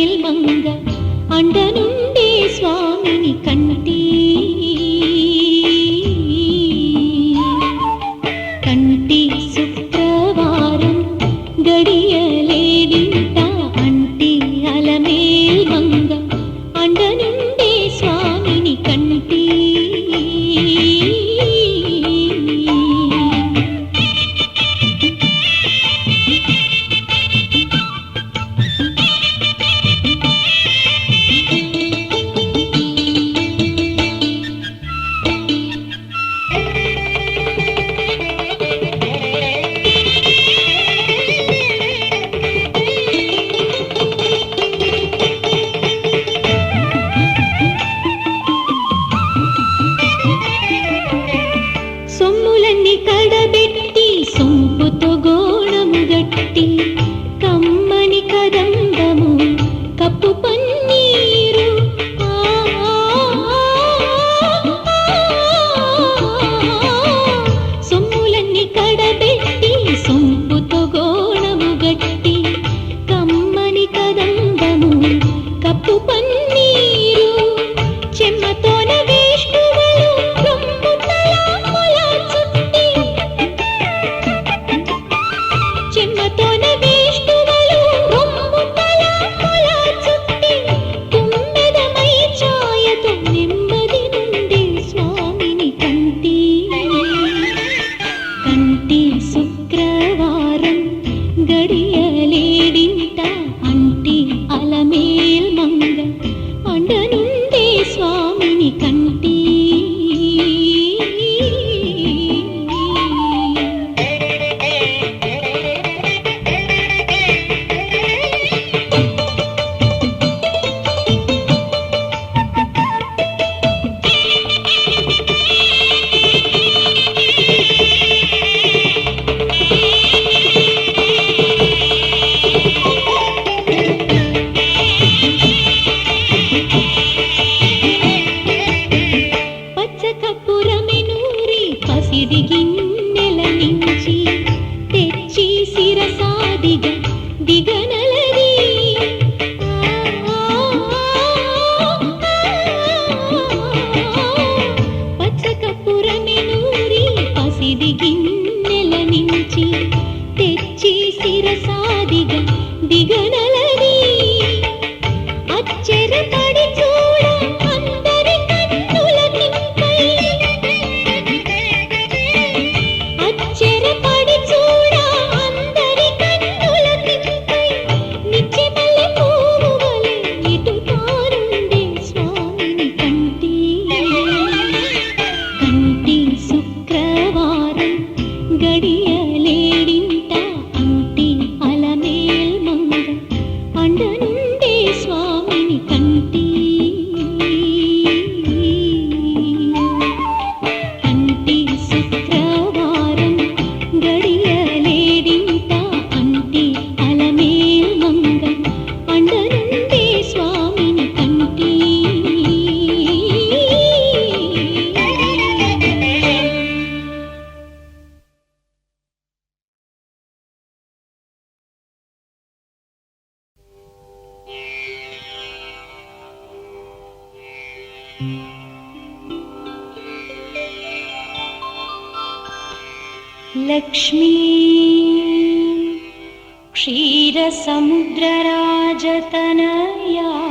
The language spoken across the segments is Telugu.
మేల్మంగ మంగ అండ నుండి స్వామిని కంటే लक्ष्मी क्षीरसमुद्रराजतनया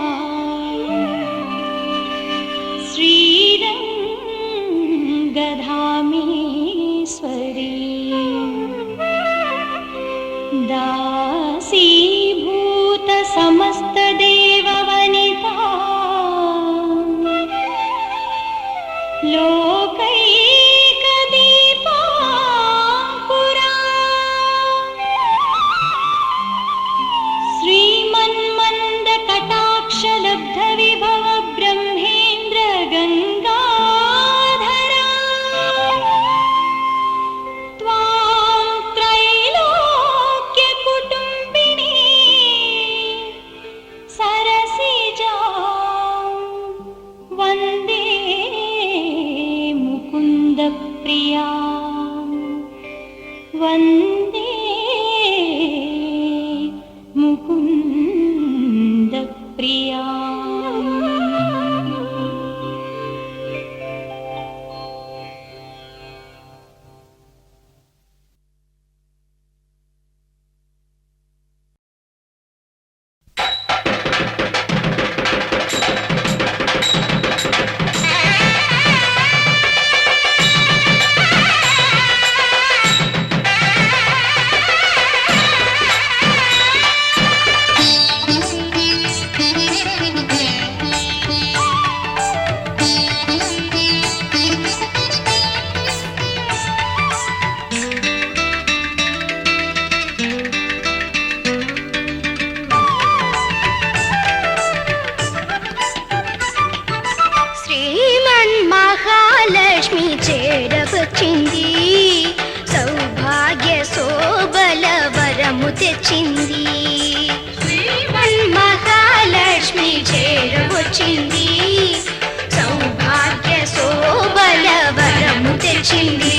వరము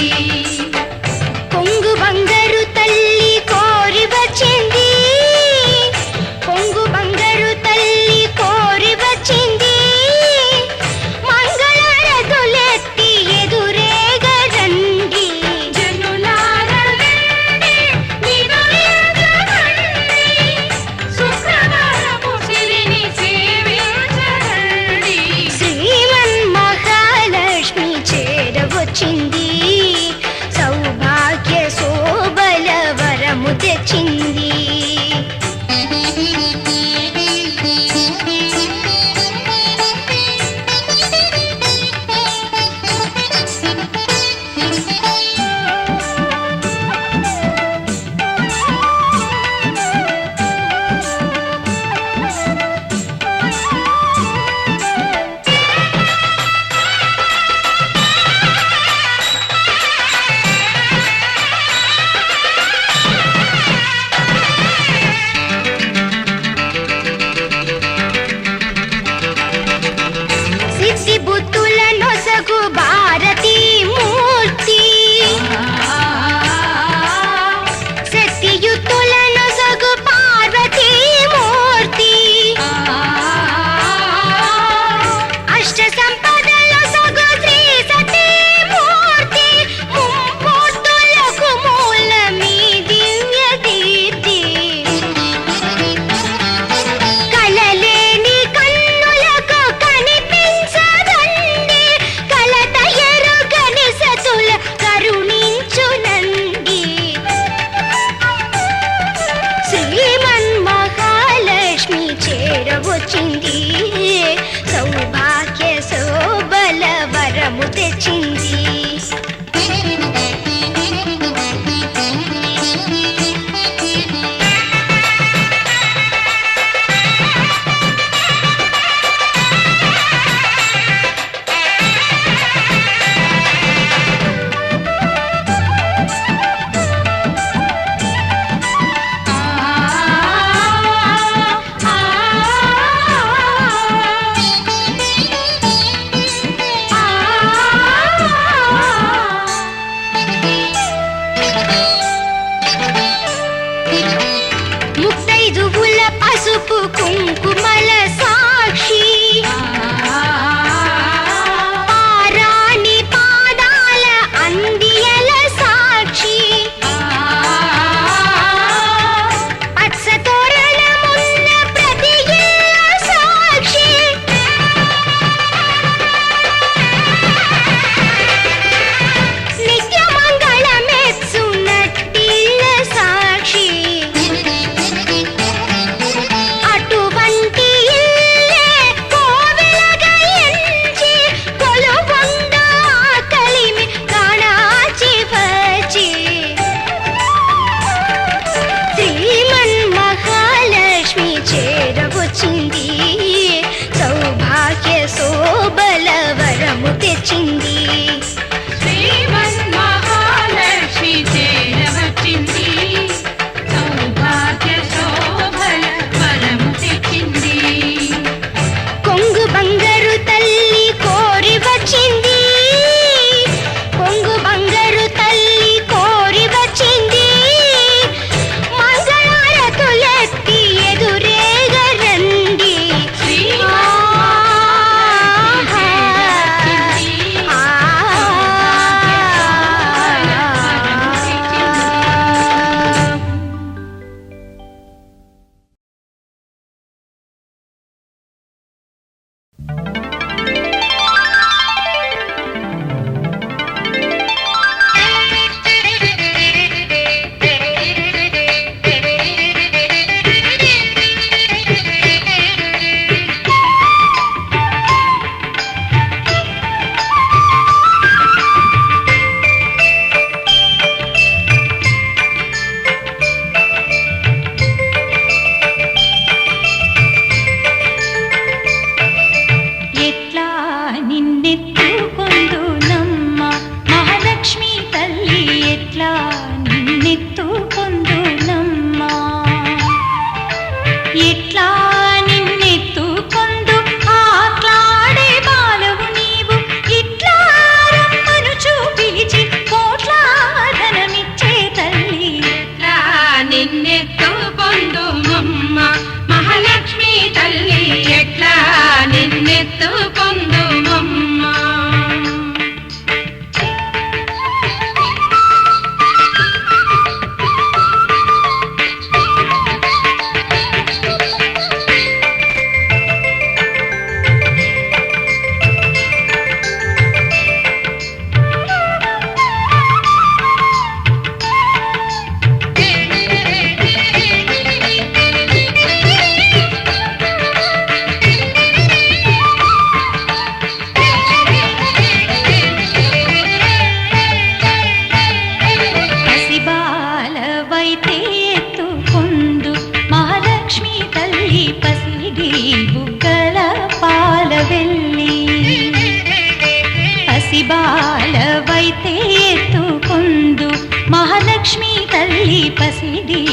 పసిడి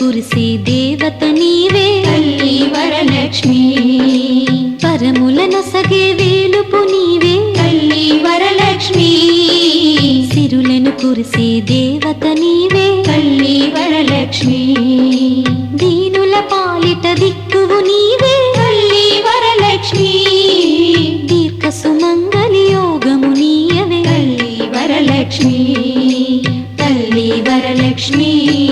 కురిసే దేవత నీవే. తల్లి వరలక్ష్మి. పరముల నొసగే వేలుపు నీవే. తల్లి వరలక్ష్మి. సిరులను కురిసి దేవత నీవే. తల్లి వరలక్ష్మి. దీనుల పాలిట దిక్కువు నీవే. తల్లి వరలక్ష్మి. దీర్ఘ సుమంగలి యోగము నీయవే. తల్లి వరలక్ష్మి. తల్లి వరలక్ష్మి.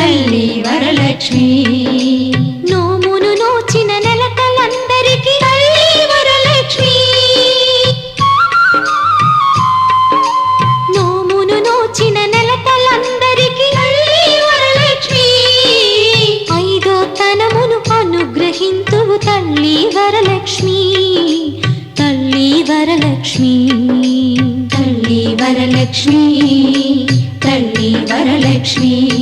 తల్లి వరలక్ష్మి. నోమును నోచిన నెలకలందరికీ తల్లి వరలక్ష్మి. నోమును నోచిన నెలకలందరికీ తల్లి వరలక్ష్మి. ఐదో తనమును అనుగ్రహింతువు తల్లి వరలక్ష్మి. తల్లి వరలక్ష్మి. తల్లి వరలక్ష్మి. తల్లి వరలక్ష్మి.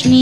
వరలక్ష్మి